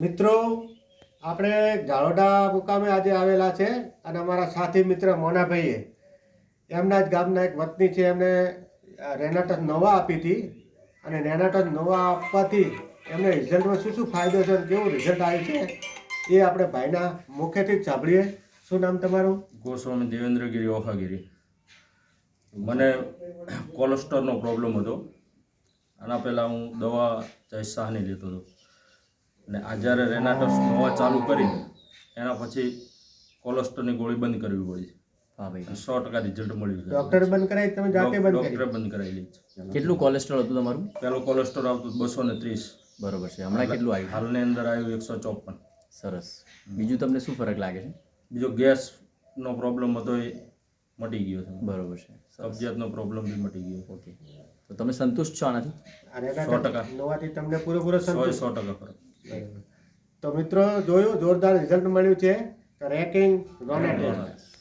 મિત્રો, આપણે ગાળોડા મુકામે આજે આવેલા છે અને અમારા સાથી મિત્ર મોનાભાઈએ. એમના જ ગામના એક વતની છે, એમને રેનાટસ નવા આપી હતી અને રેનાટસ નવા આપવાથી એમને રિઝલ્ટમાં શું શું ફાયદો છે કેવું રિઝલ્ટ આવ્યું છે એ આપણે ભાઈના મુખેથી જ સાંભળીએ. શું નામ તમારું? ગોસ્વામી દેવેન્દ્રગીરી ઓખાગીરી મને કોલેસ્ટ્રોલનો પ્રોબ્લેમ હતો. આના પહેલાં હું દવા જય શાહની લેતો હતો. અને આ જ્યારે રેનાટસ નવા ચાલુ કરી એના પછી કોલેસ્ટ્રોલની ગોળી બંધ કરવી પડી. હા ભાઈ. સો ટકા રિઝલ્ટ મળ્યું છે. ડોક્ટર બંધ કરાવી તમે જાતે બંધ ડૉક્ટરે બંધ કરાવી કેટલું કોલેસ્ટ્રોલ હતું તમારું? પહેલું કોલેસ્ટ્રોલ આવતું બસો ને ત્રીસ. બરોબર છે. હમણાં કેટલું આવ્યું? હાલની અંદર આવ્યું એકસો ચોપન. સરસ. બીજું તમને શું ફરક લાગે છે? બીજો ગેસનો પ્રોબ્લેમ હતો એ મટી ગયો છે. બરોબર છે. કબજિયાતનો પ્રોબ્લેમ બી મટી ગયો. ઓકે. તો તમે સંતુષ્ટ છો આનાથી? અને સો ટકા. નવાથી તમને પૂરેપૂરો સો સો ટકા ફરક. તો મિત્રો જોયું જોરદાર રિઝલ્ટ મળ્યું છે. રેકિંગ રોનાટસ